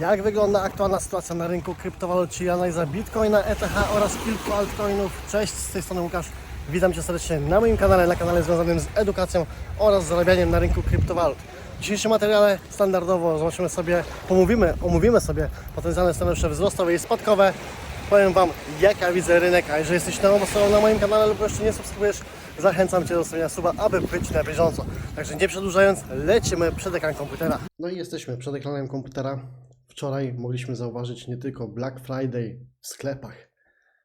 Jak wygląda aktualna sytuacja na rynku kryptowalut, czyli analiza Bitcoina, ETH oraz kilku altcoinów. Cześć, z tej strony Łukasz. Witam Cię serdecznie na moim kanale, na kanale związanym z edukacją oraz zarabianiem na rynku kryptowalut. W dzisiejszym materiale standardowo zobaczymy sobie, pomówimy, omówimy sobie potencjalne scenariusze wzrostowe i spadkowe. Powiem Wam, jak ja widzę rynek, a jeżeli jesteś nową osobą na moim kanale lub jeszcze nie subskrybujesz, zachęcam Cię do zostawienia suba, aby być na bieżąco. Także nie przedłużając, lecimy przed ekran komputera. No i jesteśmy przed ekranem komputera. Wczoraj mogliśmy zauważyć nie tylko Black Friday w sklepach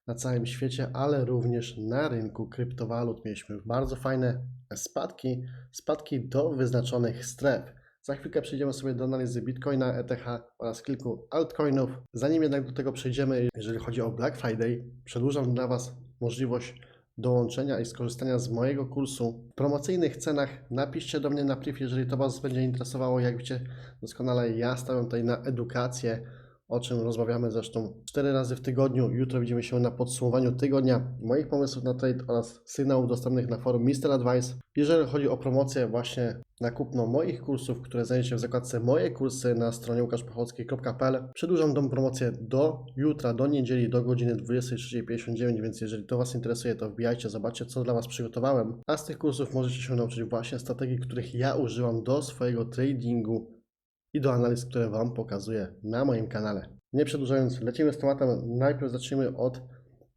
na całym świecie, ale również na rynku kryptowalut. Mieliśmy bardzo fajne spadki, spadki do wyznaczonych stref. Za chwilkę przejdziemy sobie do analizy Bitcoina, ETH oraz kilku altcoinów. Zanim jednak do tego przejdziemy, jeżeli chodzi o Black Friday, przedłużam dla Was możliwość dołączenia i skorzystania z mojego kursu w promocyjnych cenach. Napiszcie do mnie na priv, jeżeli to Was będzie interesowało. Jak wiecie, doskonale ja stawiam tutaj na edukację, o czym rozmawiamy zresztą 4 razy w tygodniu. Jutro widzimy się na podsumowaniu tygodnia moich pomysłów na trade oraz sygnałów dostępnych na forum Mr. Advice. Jeżeli chodzi o promocję właśnie na kupno moich kursów, które znajdziecie w zakładce moje kursy na stronie łukaszpachowski.pl. Przedłużam tą promocję do jutra, do niedzieli, do godziny 23.59, więc jeżeli to Was interesuje, to wbijajcie, zobaczcie co dla Was przygotowałem. A z tych kursów możecie się nauczyć właśnie strategii, których ja używam do swojego tradingu i do analiz, które Wam pokazuję na moim kanale. Nie przedłużając, lecimy z tematem. Najpierw zacznijmy od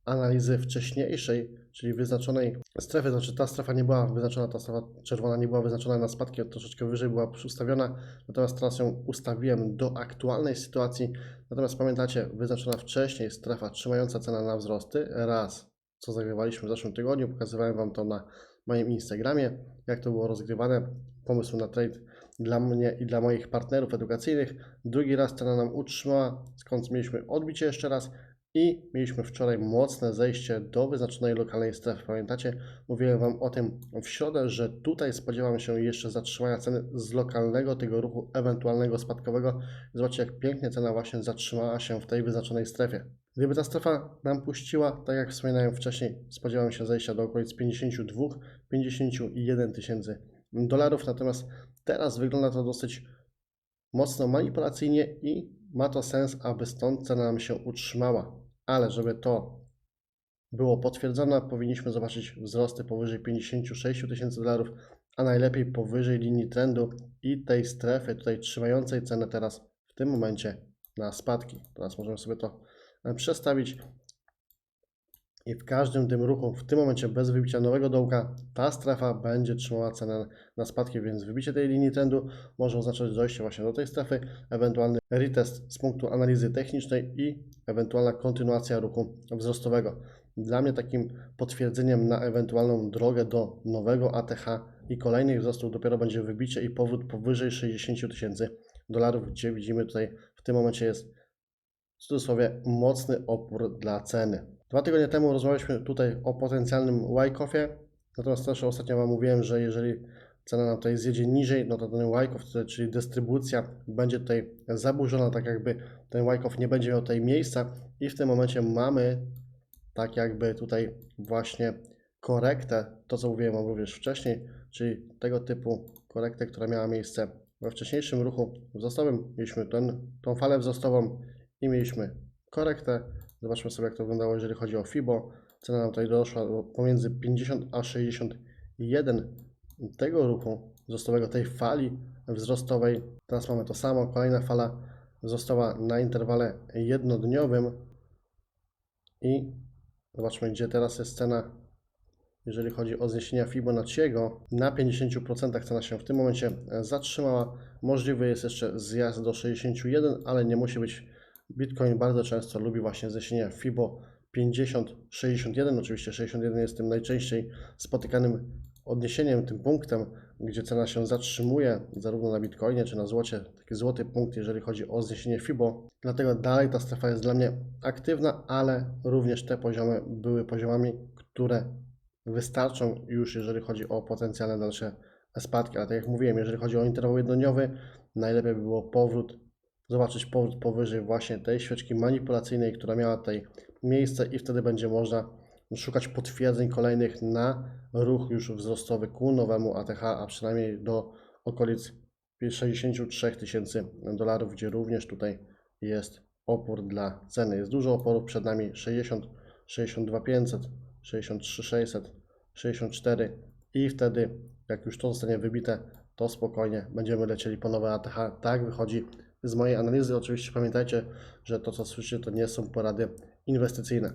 analizy wcześniejszej, czyli wyznaczonej strefy. Znaczy ta strefa nie była wyznaczona, ta strefa czerwona nie była wyznaczona na spadki, troszeczkę wyżej była ustawiona, natomiast teraz ją ustawiłem do aktualnej sytuacji. Natomiast pamiętacie, wyznaczona wcześniej strefa trzymająca cenę na wzrosty, raz, co zagrywaliśmy w zeszłym tygodniu, pokazywałem Wam to na moim Instagramie, jak to było rozgrywane, pomysł na trade dla mnie i dla moich partnerów edukacyjnych. Drugi raz cena nam utrzymała, skąd mieliśmy odbicie jeszcze raz i mieliśmy wczoraj mocne zejście do wyznaczonej lokalnej strefy. Pamiętacie, mówiłem Wam o tym w środę, że tutaj spodziewam się jeszcze zatrzymania ceny z lokalnego tego ruchu ewentualnego spadkowego. Zobaczcie, jak pięknie cena właśnie zatrzymała się w tej wyznaczonej strefie. Gdyby ta strefa nam puściła, tak jak wspominałem wcześniej, spodziewałem się zejścia do okolic 52-51 tysięcy dolarów, natomiast teraz wygląda to dosyć mocno manipulacyjnie i ma to sens, aby stąd cena nam się utrzymała. Ale żeby to było potwierdzone, powinniśmy zobaczyć wzrosty powyżej 56 tysięcy dolarów, a najlepiej powyżej linii trendu i tej strefy tutaj trzymającej cenę teraz w tym momencie na spadki. Teraz możemy sobie to e, przestawić i w każdym tym ruchu, w tym momencie bez wybicia nowego dołka, ta strefa będzie trzymała cenę na spadki, więc wybicie tej linii trendu może oznaczać dojście właśnie do tej strefy, ewentualny retest z punktu analizy technicznej i ewentualna kontynuacja ruchu wzrostowego. Dla mnie takim potwierdzeniem na ewentualną drogę do nowego ATH i kolejnych wzrostów dopiero będzie wybicie i powrót powyżej 60 tysięcy dolarów, gdzie widzimy tutaj w tym momencie jest w cudzysłowie mocny opór dla ceny. Dwa tygodnie temu rozmawialiśmy tutaj o potencjalnym Wyckoffie, natomiast też ostatnio Wam mówiłem, że jeżeli cena nam tutaj zjedzie niżej, no to ten Wyckoff, czyli dystrybucja będzie tutaj zaburzona, tak jakby ten Wyckoff nie będzie miał tutaj miejsca i w tym momencie mamy tak jakby tutaj właśnie korektę, to co mówiłem Wam również wcześniej, czyli tego typu korektę, która miała miejsce we wcześniejszym ruchu wzrostowym. Mieliśmy ten, tą falę wzrostową i mieliśmy korektę. Zobaczmy sobie, jak to wyglądało, jeżeli chodzi o FIBO. Cena nam tutaj doszła do pomiędzy 50 a 61 tego ruchu wzrostowego, tej fali wzrostowej. Teraz mamy to samo, kolejna fala wzrostowa na interwale jednodniowym i zobaczmy, gdzie teraz jest cena, jeżeli chodzi o zniesienia Fibonacciego. Na 50% cena się w tym momencie zatrzymała. Możliwy jest jeszcze zjazd do 61, ale nie musi być Bitcoin bardzo często lubi właśnie zniesienia FIBO 50, 61. Oczywiście 61 jest tym najczęściej spotykanym odniesieniem, tym punktem, gdzie cena się zatrzymuje, zarówno na Bitcoinie czy na złocie. Taki złoty punkt, jeżeli chodzi o zniesienie FIBO. Dlatego dalej ta strefa jest dla mnie aktywna, ale również te poziomy były poziomami, które wystarczą już, jeżeli chodzi o potencjalne dalsze spadki. Ale tak jak mówiłem, jeżeli chodzi o interwał jednodniowy, najlepiej by było powrót zobaczyć powyżej właśnie tej świeczki manipulacyjnej, która miała tutaj miejsce i wtedy będzie można szukać potwierdzeń kolejnych na ruch już wzrostowy ku nowemu ATH, a przynajmniej do okolic 63 tysięcy dolarów, gdzie również tutaj jest opór dla ceny. Jest dużo oporów przed nami 60, 62 500, 63 600, 64 i wtedy jak już to zostanie wybite, to spokojnie będziemy lecieli po nowe ATH. Tak wychodzi z mojej analizy. Oczywiście pamiętajcie, że to co słyszycie to nie są porady inwestycyjne.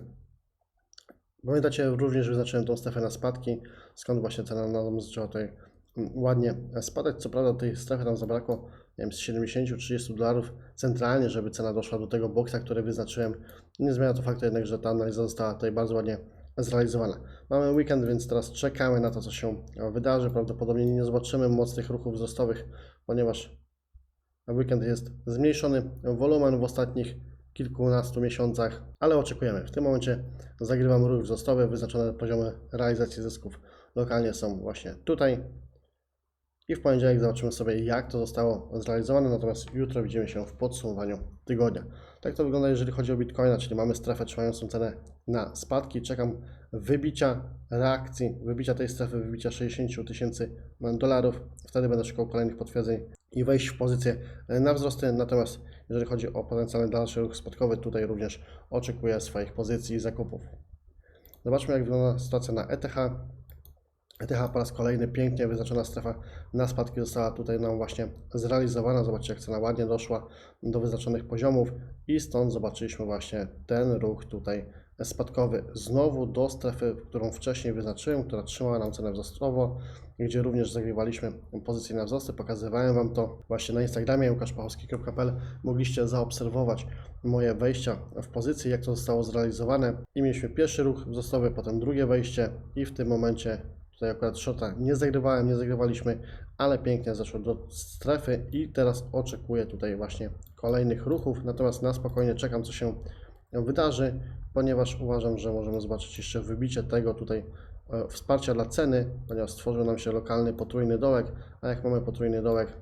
Pamiętacie, również wyznaczyłem tą strefę na spadki, skąd właśnie cena nam zaczęła tutaj mm, ładnie spadać. Co prawda tej strefy nam zabrakło, nie wiem, z 70-30 dolarów centralnie, żeby cena doszła do tego boksa, który wyznaczyłem. Nie zmienia to faktu jednak, że ta analiza została tutaj bardzo ładnie zrealizowana. Mamy weekend, więc teraz czekamy na to, co się wydarzy. Prawdopodobnie nie zobaczymy mocnych ruchów wzrostowych, ponieważ weekend jest zmniejszony wolumen w ostatnich kilkunastu miesiącach, ale oczekujemy. W tym momencie zagrywam ruch wzrostowy, wyznaczone poziomy realizacji zysków lokalnie są właśnie tutaj. I w poniedziałek zobaczymy sobie, jak to zostało zrealizowane, natomiast jutro widzimy się w podsumowaniu tygodnia. Tak to wygląda, jeżeli chodzi o Bitcoina, czyli mamy strefę trzymającą cenę na spadki. Czekam wybicia reakcji, wybicia tej strefy, wybicia 60 tysięcy dolarów. Wtedy będę szukał kolejnych potwierdzeń i wejść w pozycję na wzrosty. Natomiast jeżeli chodzi o potencjalny dalszy ruch spadkowy, tutaj również oczekuję swoich pozycji i zakupów. Zobaczmy, jak wygląda sytuacja na ETH. ETH po raz kolejny pięknie wyznaczona strefa na spadki została tutaj nam właśnie zrealizowana. Zobaczcie, jak cena ładnie doszła do wyznaczonych poziomów i stąd zobaczyliśmy właśnie ten ruch tutaj spadkowy znowu do strefy, którą wcześniej wyznaczyłem, która trzymała nam cenę wzrostowo, gdzie również zagrywaliśmy pozycje na wzrosty. Pokazywałem Wam to właśnie na Instagramie łukaszpachowski.pl. Mogliście zaobserwować moje wejścia w pozycję, jak to zostało zrealizowane. I mieliśmy pierwszy ruch wzrostowy, potem drugie wejście i w tym momencie Tutaj akurat shota nie zagrywałem, nie zagrywaliśmy, ale pięknie zeszło do strefy i teraz oczekuję tutaj właśnie kolejnych ruchów. Natomiast na spokojnie czekam, co się wydarzy, ponieważ uważam, że możemy zobaczyć jeszcze wybicie tego tutaj e, wsparcia dla ceny, ponieważ stworzył nam się lokalny potrójny dołek, a jak mamy potrójny dołek,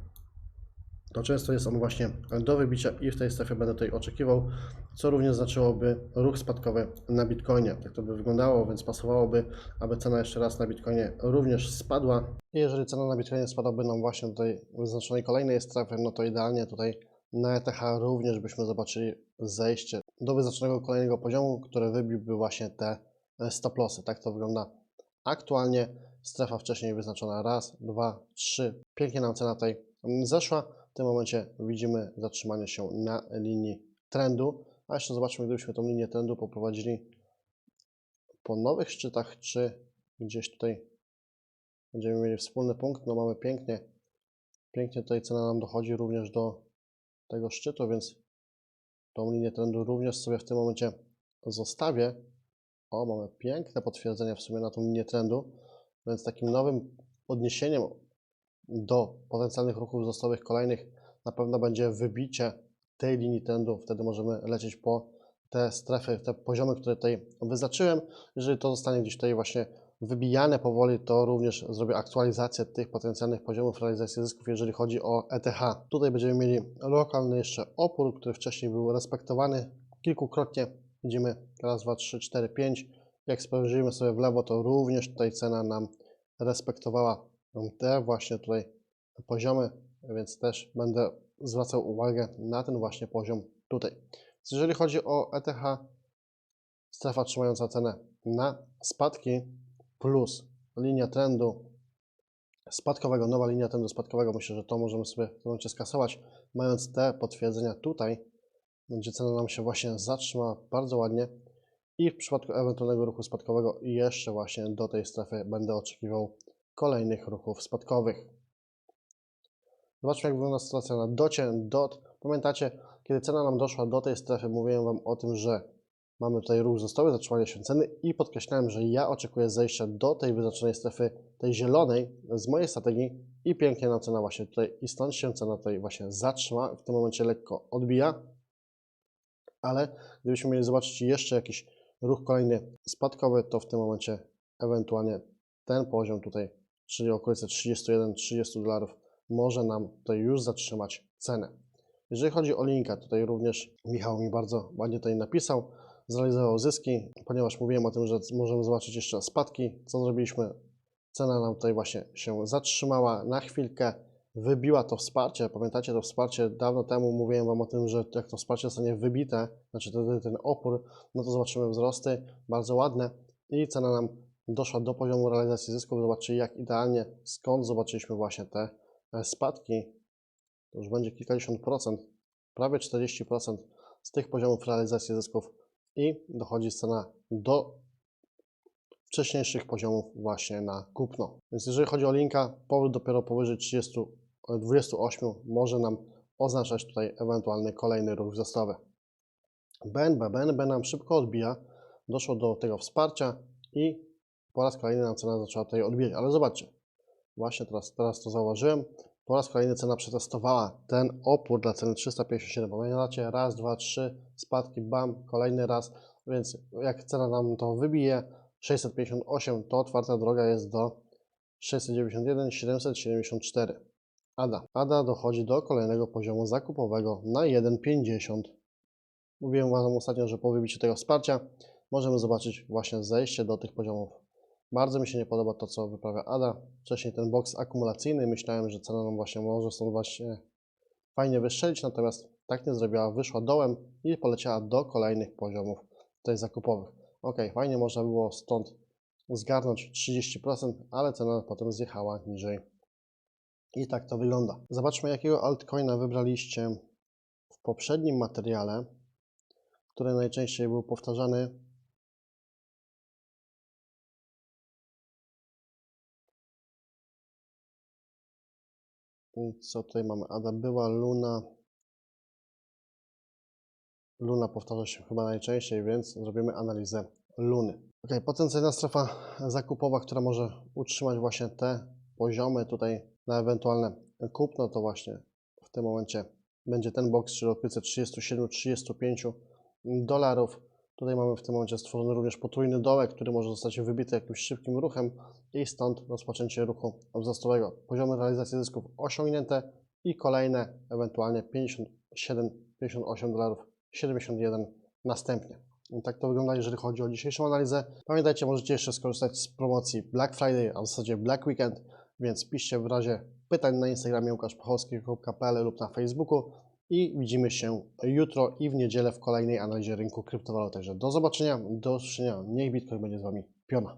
to często jest on właśnie do wybicia i w tej strefie będę tutaj oczekiwał, co również znaczyłoby ruch spadkowy na Bitcoinie. Tak to by wyglądało, więc pasowałoby, aby cena jeszcze raz na Bitcoinie również spadła. I jeżeli cena na Bitcoinie spadłaby nam właśnie do tej wyznaczonej kolejnej strefy, no to idealnie tutaj na ETH również byśmy zobaczyli zejście do wyznaczonego kolejnego poziomu, który wybiłby właśnie te stop lossy. Tak to wygląda aktualnie. Strefa wcześniej wyznaczona raz, dwa, trzy. Pięknie nam cena tutaj zeszła. W tym momencie widzimy zatrzymanie się na linii trendu. A jeszcze zobaczmy, gdybyśmy tą linię trendu poprowadzili po nowych szczytach, czy gdzieś tutaj będziemy mieli wspólny punkt. No mamy pięknie, pięknie tutaj cena nam dochodzi również do tego szczytu, więc tą linię trendu również sobie w tym momencie zostawię. O, mamy piękne potwierdzenie w sumie na tą linię trendu, więc takim nowym odniesieniem do potencjalnych ruchów wzrostowych kolejnych na pewno będzie wybicie tej linii trendu. Wtedy możemy lecieć po te strefy, te poziomy, które tutaj wyznaczyłem. Jeżeli to zostanie gdzieś tutaj właśnie wybijane powoli, to również zrobię aktualizację tych potencjalnych poziomów realizacji zysków, jeżeli chodzi o ETH. Tutaj będziemy mieli lokalny jeszcze opór, który wcześniej był respektowany kilkukrotnie. Widzimy raz, dwa, trzy, cztery, pięć. Jak spojrzymy sobie w lewo, to również tutaj cena nam respektowała te właśnie tutaj poziomy, więc też będę zwracał uwagę na ten właśnie poziom tutaj. Jeżeli chodzi o ETH, strefa trzymająca cenę na spadki plus linia trendu spadkowego, nowa linia trendu spadkowego, myślę, że to możemy sobie w momencie skasować, mając te potwierdzenia tutaj, gdzie cena nam się właśnie zatrzymała bardzo ładnie i w przypadku ewentualnego ruchu spadkowego jeszcze właśnie do tej strefy będę oczekiwał kolejnych ruchów spadkowych. Zobaczmy, jak wygląda sytuacja na docie. DOT. Pamiętacie, kiedy cena nam doszła do tej strefy, mówiłem Wam o tym, że mamy tutaj ruch wzrostowy, zatrzymanie się ceny i podkreślałem, że ja oczekuję zejścia do tej wyznaczonej strefy, tej zielonej z mojej strategii i pięknie nam cena właśnie tutaj i stąd się cena tutaj właśnie zatrzyma. W tym momencie lekko odbija, ale gdybyśmy mieli zobaczyć jeszcze jakiś ruch kolejny spadkowy, to w tym momencie ewentualnie ten poziom tutaj czyli okolice 31-30 dolarów, może nam tutaj już zatrzymać cenę. Jeżeli chodzi o linka, tutaj również Michał mi bardzo ładnie tutaj napisał, zrealizował zyski, ponieważ mówiłem o tym, że możemy zobaczyć jeszcze spadki. Co zrobiliśmy? Cena nam tutaj właśnie się zatrzymała na chwilkę wybiła to wsparcie. Pamiętacie to wsparcie? Dawno temu mówiłem Wam o tym, że jak to wsparcie zostanie wybite, znaczy wtedy ten opór, no to zobaczymy wzrosty bardzo ładne i cena nam doszła do poziomu realizacji zysków. Zobaczcie jak idealnie, skąd zobaczyliśmy właśnie te e, spadki. To już będzie kilkadziesiąt procent, prawie 40% z tych poziomów realizacji zysków i dochodzi cena do wcześniejszych poziomów właśnie na kupno. Więc jeżeli chodzi o linka, powrót dopiero powyżej 30, e, 28 może nam oznaczać tutaj ewentualny kolejny ruch wzrostowy. BNB, BNB nam szybko odbija, doszło do tego wsparcia i po raz kolejny nam cena zaczęła tutaj odbijać, ale zobaczcie, właśnie teraz, teraz to zauważyłem, po raz kolejny cena przetestowała ten opór dla ceny 357. Pamiętacie, raz, dwa, trzy, spadki, bam, kolejny raz, więc jak cena nam to wybije, 658 to otwarta droga jest do 691, 774. ADA. ADA dochodzi do kolejnego poziomu zakupowego na 1,50. Mówiłem Wam ostatnio, że po wybiciu tego wsparcia możemy zobaczyć właśnie zejście do tych poziomów. Bardzo mi się nie podoba to, co wyprawia ADA. Wcześniej ten boks akumulacyjny, myślałem, że cena nam właśnie może stąd właśnie fajnie wystrzelić, natomiast tak nie zrobiła, wyszła dołem i poleciała do kolejnych poziomów tutaj zakupowych. Ok, fajnie można było stąd zgarnąć 30%, ale cena potem zjechała niżej. I tak to wygląda. Zobaczmy, jakiego altcoina wybraliście w poprzednim materiale, który najczęściej był powtarzany. I co tutaj mamy? Ada była, Luna. Luna powtarza się chyba najczęściej, więc zrobimy analizę Luny. Ok, potencjalna strefa zakupowa, która może utrzymać właśnie te poziomy tutaj na ewentualne kupno, to właśnie w tym momencie będzie ten box, czyli okolice 37-35 dolarów. Tutaj mamy w tym momencie stworzony również potrójny dołek, który może zostać wybity jakimś szybkim ruchem i stąd rozpoczęcie ruchu wzrostowego. Poziomy realizacji zysków osiągnięte i kolejne ewentualnie 57, 58 dolarów, 71 następnie. I tak to wygląda, jeżeli chodzi o dzisiejszą analizę. Pamiętajcie, możecie jeszcze skorzystać z promocji Black Friday, a w zasadzie Black Weekend, więc piszcie w razie pytań na Instagramie łukaszpachowski.pl lub na Facebooku i widzimy się jutro i w niedzielę w kolejnej analizie rynku kryptowalut. Także do zobaczenia, do usłyszenia. Niech Bitcoin będzie z Wami piona.